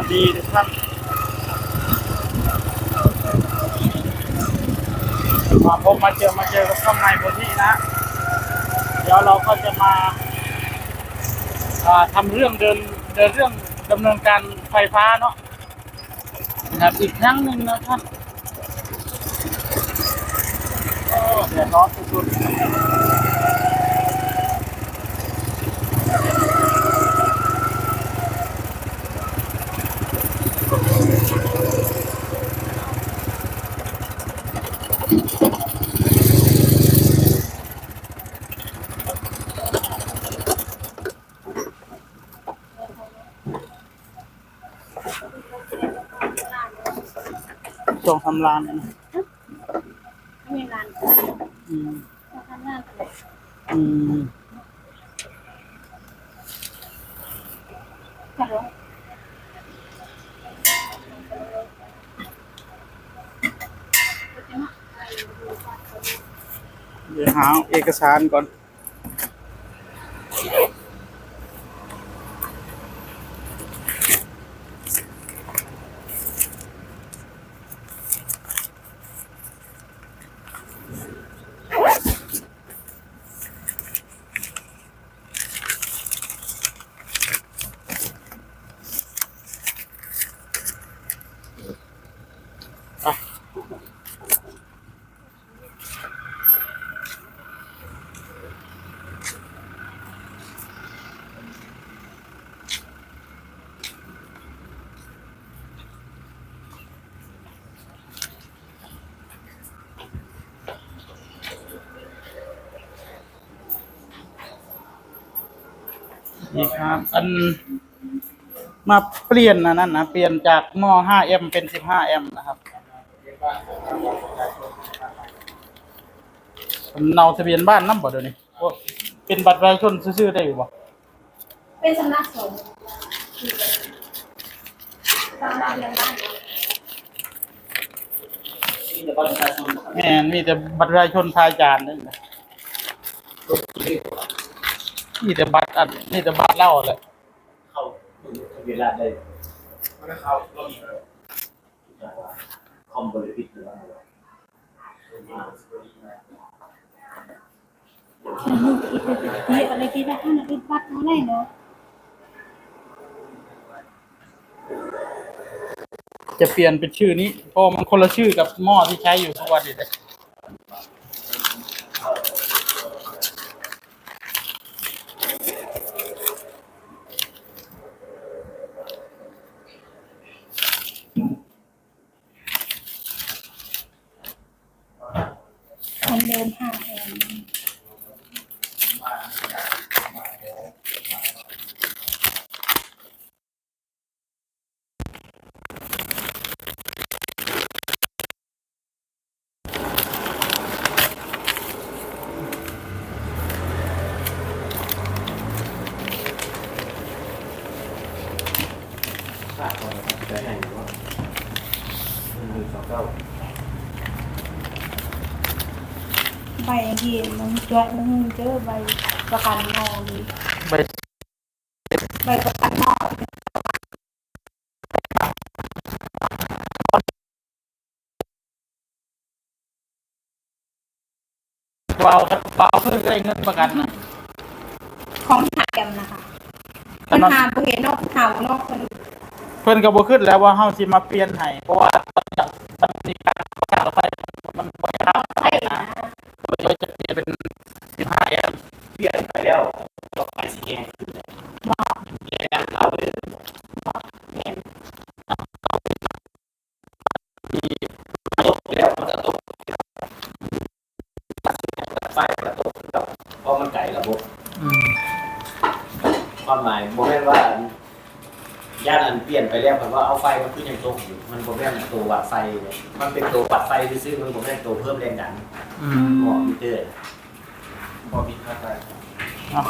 วัสดีทุกท่านมาพบมาเจอมาเจอกับช่องในบนที่นะ เดี๋ยวเราก็จะมาอ่าทำเรื่องเดินเดินเรื่องดำเนินการไฟฟ้าเนาะนะครับอีกครั้งหนึ่งนะท่านโอ้เดือดร้อนสุดๆำลานเนี่ยนะไม่มีงานอืมทำงานอะไรอืมฮัลโหลเดี๋ยวหาเอกสารก่อน นี่ครับ อันมาเปลี่ยนนะนั่นนะเปลี่ยนจากหม้อ 5M เป็น 15M นะครับผมเนาทะเบียนบ้านน้ำบ่เดี๋ยวนี้โอ้เป็นบัตรประชาชนซื่อๆได้อยู่บ่เป็นสำนักสงฆ์สำนักเรียนบ้านแม่นมีแต่บัตรประชาชนทายจานนี่ นะมีแต่บัตรอันมีแต่บัตรเล่าแหละเข้าทะเบียนราษฎร์ได้มันเขาเรามีคอมบริพิตหรือว่าเฮ้ยอะไรกินได้ข้างในวัดอะไรเนาะจะเปลี่ยนเป็นชื่อนี้เพราะมันคนละชื่อกับหม้อที่ใช้อยู่ทุกวันนี้เลย เดินห้างเองค่าคอมนะครับจะให้หรือว่าหนึ่งสองเก้า ใบที่มันจวดมันเจอใบประกันนอดีใบใบประกันนอนเบาเบาเพื่อได้เงินประกันนะของหาแกมนะคะมันหาบ่เห็นนอกหานอกคนเพื่อนก็บ่ขึ้นแล้วว่าเฮาสิมาเปลี่ยนให้เพราะว่า ความหมายโมเมนว่าย่านอันเปลี่ยนไปแล้วแบบว่าเอาไฟมันขึ้นยังตกอยู่มันโมเมนตัววัดไฟเนี่ยมันเป็นตัววัดไฟซื่อๆมันโมเมนตัวเพิ่มแรงดันอืมหมอมิเตอร์พอมีค่าไฟ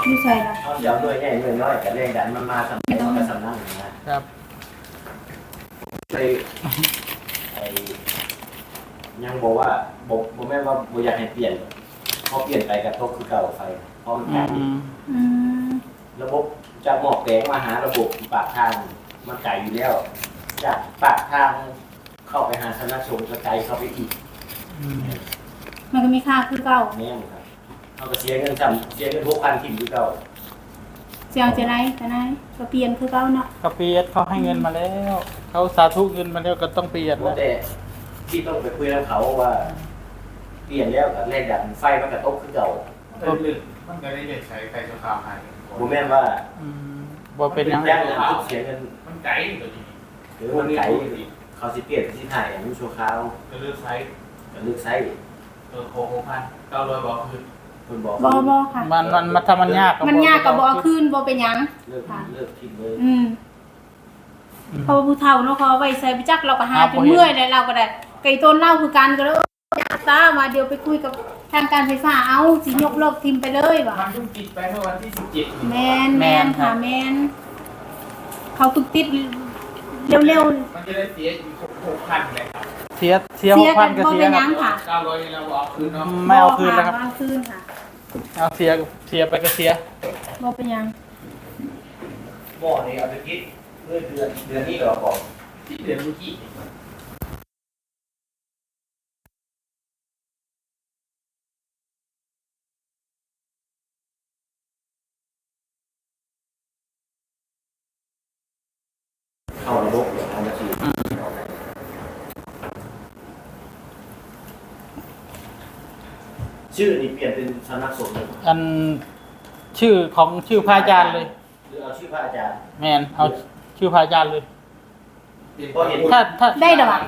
ไม่ใช่ละเขาเดี๋ยวด้วยใหญ่ด้วยน้อยกับแรงดันมันมาสำเร็จมันก็สำนักนะครับไอ้ไอ้ยังบอกว่าบอกบอกแม่นว่าบ่อยากให้เปลี่ยนเพราะเปลี่ยนไปกระทบคือเก่าไฟเพราะมันอืการมอืม ระบบจากหมอก แดงมาหาระบบปากทางมันไกลอยู่แล้ว จากปากทางเข้าไปหาสำนักสงฆ์ก็ไกลเข้าไปอีกอืมมันก็มีค่าคือเก่าแม่นครับเขาก็เสียเงินจำเสียเงินทุกพันทิมอยู่เก่าเสียงจะไหนจะไหนก็เปลี่ยนคือเก่าเนาะก็เปลี่ยนเขาให้เงินมาแล้ว เขาสาธุเงินมาแล้วก็ต้องเปลี่ยนเพราะนะแต่ที่ต้องไปคุยกับเขาว่า เปลี่ยนแล้วกับแรงดันไฟมันกระตกคือเก่ามันก็ได้มันก็ได้เด็กใช้ไฟชั่วคราวให้ผมแม่นว่าอืม บ่เป็นหยังแรงดันทุกเสียเงินมันไกลตัวนี้หรือมันไกลเขาสิเปลี่ยนที่ถ่ายอันนี้โชว์ขาวก็เลือกไซส์กับลึกไซส์เออโคหกพันเก้าร้อยบอกคือคุณบอกบ่บ่ค่ะ มันมันมันถ้ามันยากมันยากก็บ่เอาคืนบ่เป็นหยัง เลิกเลิกทิมเลยอืมอืมเพราะว่าผู้เฒ่าเนาะเขาเอาไว้ใส่ไปจักเราก็หาครับจนเมื่อยแล้วเราก็ได้ไก่ต้นเล่าคือกันก็เลยยากตามาเดี๋ยวไปคุยกับ ทางการไฟฟ้าเอาสิยกเลิกทิมไปเลยว่ะมันเพิ่งติดไปเมื่อวันที่สิบเจ็ดแมนแมนค่ะแมนเขาฝึกติดเร็วมันจะได้เสียอีกหกพันเลยครับเสียเสียๆหเสียกพักันนก็บ่เสียเป็นหคยัรับงค่ะเก้าร้อยเราเอาคืนเนาะไม่เอาคืนแล้วครับบ่เอาคืนค่ะเอาเสียเสียไปก็เสียบ่เป็นหยังหม้อนี่เอาไปคิดเมื่อเดือนเดือนนี้เราบอกที่เดือนเมื่อกี้ เข้าระบบอย่างนั้นที ชื่อนี่เปลี่ยนเป็นสำนักสงฆ์เลยอันชื่อของชื่อพระอาจารย์เลย หรือเอาชื่อพระอาจารย์ แมนเอาชื่อพระอาจารย์เลย เพราะเห็น ถ้าถ้า ได้ดอก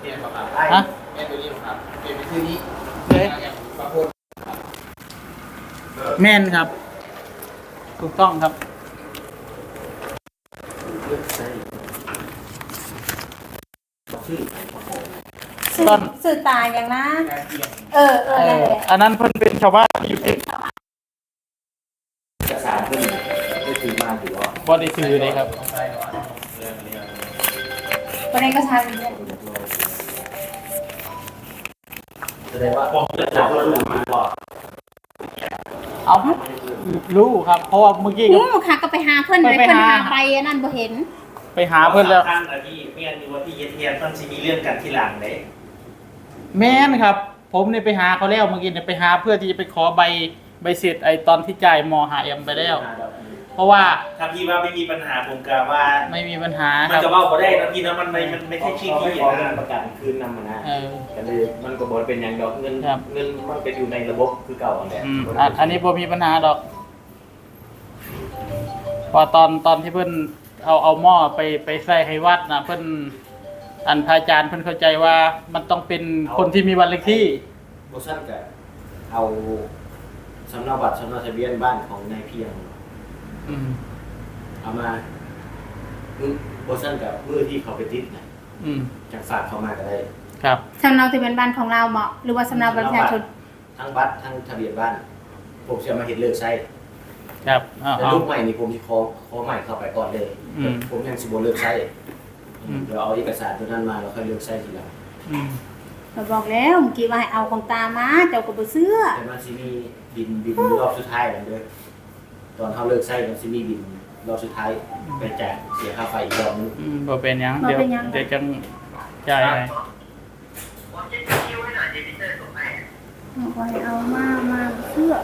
เปลี่ยนครับไอ้ฮะ เปลี่ยนตัวนี้ครับเปลี่ยนเป็นชื่อนี้เลยบางคนแมนครับ ถูกต้องครับ เลือกใส่ชื่อ สื่อตอนสื่อตายอย่างนะการเปลี่ยนเออเออเอนั่นอแหละอันนั้นเพิ่นเป็นชาวบ้านอยู่ที่เอกสารเพิ่นได้ถือมาอยู่ว่าบ่ได้ถือเลยครับต้องใช้เนาะเรื่องเรื่องประเด็นก็ใช่เลยแสดงว่าบอกจะจับว่ารู้มาก่อนเอารู้ครับ เพราะว่าเมื่อกี้หูก็ค่ะก็ไปหาเพื่อนเลยไปเพื่อนหา หาไปอันนั้นบ่เห็น ไปหาเพิ่นแล้ว ข้างๆที่เมียนอยู่ว่าที่เย็นเทียนต้องสิมีเรื่องกันที่หลังเลย แม่นครับ ผมเนี่ยไปหาเขาแล้วเมื่อกี้เนี่ยไปหาเพื่อที่จะไปขอใบใบเสร็จไอ้ตอนที่จ่ายมหาเอ็มไปแล้ว เพราะว่าถ้าพี่ว่าไม่มีปัญหาผมกะว่า ไม่มีปัญหามันครับจะว่าบ่ได้นะพี่นะมันไม่มันไม่ใช่ชื่อเขาพี่ขอเงินะนประกันคืนนำมานะเออ ก็เลยมันก็บอกเป็นอย่างดอกเงินครับ เงินมันก็อยู่ในระบบคือเก่าอันแหละอืมอันอันนี้บ่มีปัญหาดอกพอตอนตอนที่เพิ่นเอาเอาหม้อไปไปใส่ให้วัดนะเพิ่น อันพระอาจารย์เพิ่นเข้าใจว่ามันต้องเป็นคนที่มีวันเลขที่โบชั่นก็เอาสำเนาบัตรสำเนาทะเบียนบ้านของนายเพียง อืมเอามาโบชั่นกับมือที่เขาไปติดนะอืมจากฝากเขามาก็ได้ ครับ สำเนาทะเบียนบ้านของเราเหมาะหรือว่าสำเนาบัตรประชาชนทั้งบัตรทั้งทะเบียนบ้านผมจะมาเห็นเลิกใช้ครับเอาแต่เอาลูกใหม่นี่ผมจะขอขอใหม่เข้าไปก่อนเลย อืม ผมยังสิบเลิกใช้ อืม เดี๋ยวเอาเอกสารตัวนั้นมาแล้วค่อยเลิกใช้ทีหลังอืมเราบอกแล้วเมื่อกี้ว่าให้เอาของตามาเจ้าก็บ่เชื่อแต่มันสิมีบินบินรอบสุดท้ายนั่นเด้อตอนเขาเลิกใช้มันสิมีบินรอบสุดท้ายไปแจกเสียค่าไฟอีกรอบนึงอืมบ่เป็นหยังเดี๋ยวเดี๋ยวจังจ่ายให้บอกว่าให้เอามามาบ่เชื่อ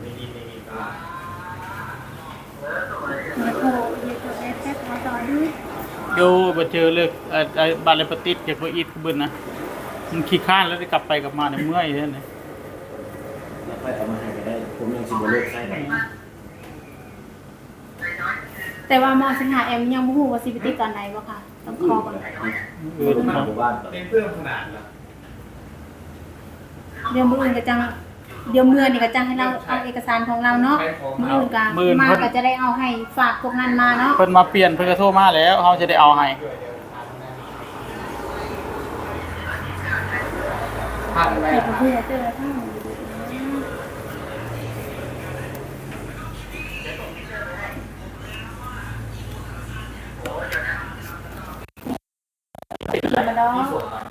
ไม่มีไม่มีก็ เดี๋ยวโทรเดี๋ยวโทรแอปแอปมาต่อด้วย โย บ่เจอเลิกเอ่อไอ้บาเลปติดจากโคอีดคือเบิ่นนะมันขี้ข้านแล้วได้กลับไปกลับมาเนี่ยเมื่อยเด้อเนี่ยแล้วค่อยเอามาให้ก็ได้ ผมยังสิบเลิกใช้ได้แต่ว่ามอสิงหาแอมยังบ่ฮู้ว่าสิไปติดตอนไหนบ่ค่ะ ต้องคอก่อนเออมาหมู่บ้านก่อนเป็นเพิ่มขนาดละเดี๋ยวมื้ออื่นก็จัง เดี๋ยวมื้อนี่ก็จังให้เราเอาเอกสารของเราเนาะมื้ออื่นก็มาก็จะได้เอาให้ฝากพวกนั้นมาเนาะเพิ่นมาเปลี่ยนเพิ่นก็โทรมาแล้วเขาจะได้เอาให้ผ่านไปเดี๋ยวเพื่อเจอทั้งมาดอ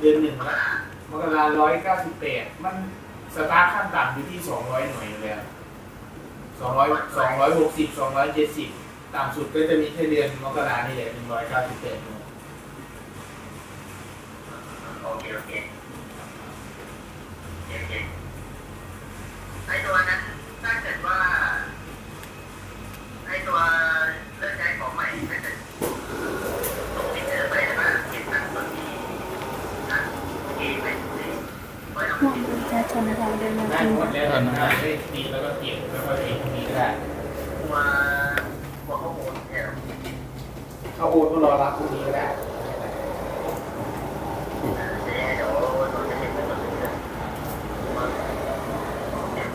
เดือนหนึ่งละมกราร้อยเก้าสิบแปดมันสตาร์ทขั้นต่ำอยู่ที่สองร้อยหน่วยอยู่แล้วสองร้อยสองร้อยหกสิบสองร้อยเจ็ดสิบต่ำสุดก็จะมีแค่เดือนมกรานี่แหละหนึ่งร้อยเก้าสิบแปดหน่วยโอเคโอเคโอเคโอเคไอตัวนั้นถ้าเกิดว่าไอตัวเลือกใช้ของใหม่ถ้าเกิดส่งที่เจอไปแล้วก็เก็บตังค์ส่วนที่อะโอเคไหมไว้เอา หมวกประชาชนนะคะเดินมา ได้ ดู หมดแล้วแต่มันได้ดีแล้วก็เก็บแล้วก็เก็บตรงนี้ก็ได้หัวหัวข้อมูลเนี่ยถ้าโอนก็รอรับพรุ่งนี้ก็ได้เดี๋ยวเราจะเห็นเป็นตัวนี้นะว่าเก็บ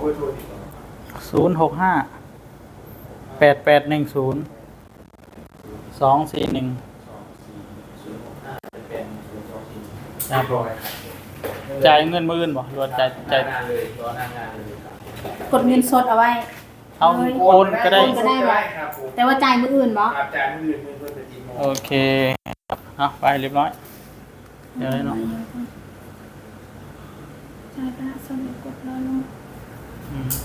เบอร์โทรติดต่อศูนย์หกห้าแปดแปดหนึ่งศูนย์ สองสี่หนึ่งสองสี่ศูนย์หกห้าจะเป็นศูนย์สองสี่ครับร้อยจ่ายเงินมืออื่นบ่รวมจ่ายจ่าจ่ายยงานเลยรอหน้างานเลยครับกดเงินสดเอาไว้ เอาโอนก็ได้โอนก็ได้ ครับผมแต่ว่าจ่ายมืออื่นบ่ครับจ่ายมืออื่นมือเพื่อนจะจีโมโอเคเอาไปเรียบร้อย เดี๋ยวเลยเนาะ จ่ายไปละสมกดแล้วลงอืม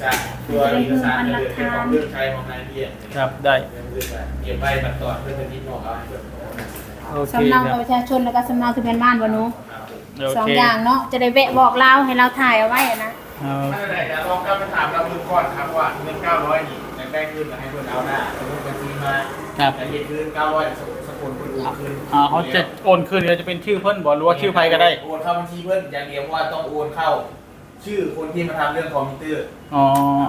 จ้ะตัวเอกสารจะเหลือแค่ของเรื่องใช้ของนายเบียร์ครับได้เรื่องเรื่องอะไรเก็บใบตัดต่อเพื่อนจะจีโมเอาให้เพื่อนโอเคสำเนาคบัรัตบรประชาชนแล้วก็สำเนาทะเบียนบ้านบ่หนูโอสองเคอย่างเนาะจะได้แวะบอกเราให้เราถ่ายเอาไว้อะนะเอาถ้าไหนจะลองกลับไปถามเราเพิ่มก่อนครับว่าเงินเก้าร้อยนี่อยากได้ขึ้นให้เพื่อนเอาหน้าสมมติบัญชีมาครับแต่เหตุคืนเก้าร้อยสกุลคนอื่นคืนอ่าเขาจะโอนคืนก็จะเป็นชื่อเพิ่นบ่หรือว่าชื่อใครก็ได้ โอนเข้าบัญชีเพื่อนอย่างเดียวว่าต้องโอนเข้า ชื่อคนที่มาทำเรื่องคอมพิวเตอร์อ๋อ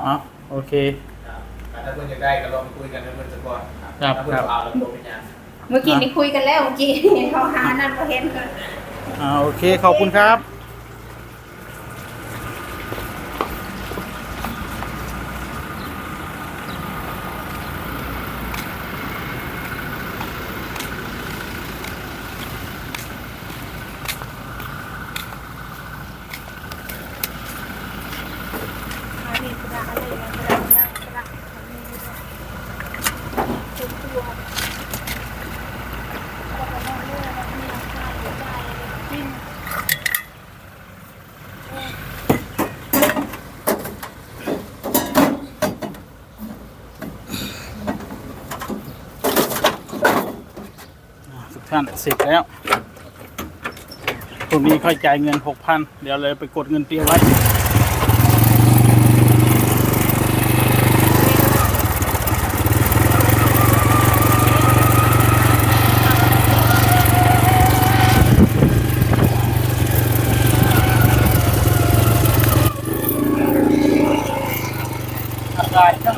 เอาโอเค ครับถ้าเพื่อนอยากได้ก็ลองคุยกันเพื่อนจะก่อนครับถ้าเพื่อนครับ เอาแล้วโทรไปยัง เมื่อกี้นี่คุยกันแล้วเมื่อกี้เขาหานั่นบ่เห็นเลยอ่าโอเคขอบคุณครับั่นเสร็จแล้วตรงนี้ค่อยจ่ายเงินหกพันเดี๋ยวเลยไปกดเงินเตรียมไว้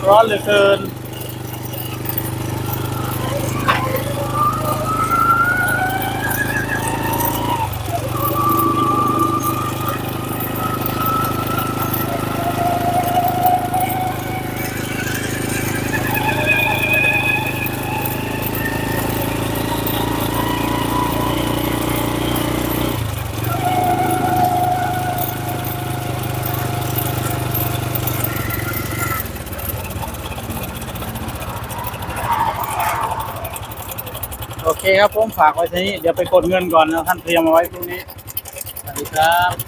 ร้อนเหลือเกิน ครับผมฝากไว้ทีนี้เดี๋ยวไปกดเงินก่อนนะท่านเตรียมเอาไว้พรุ่งนี้สวัสดีครับ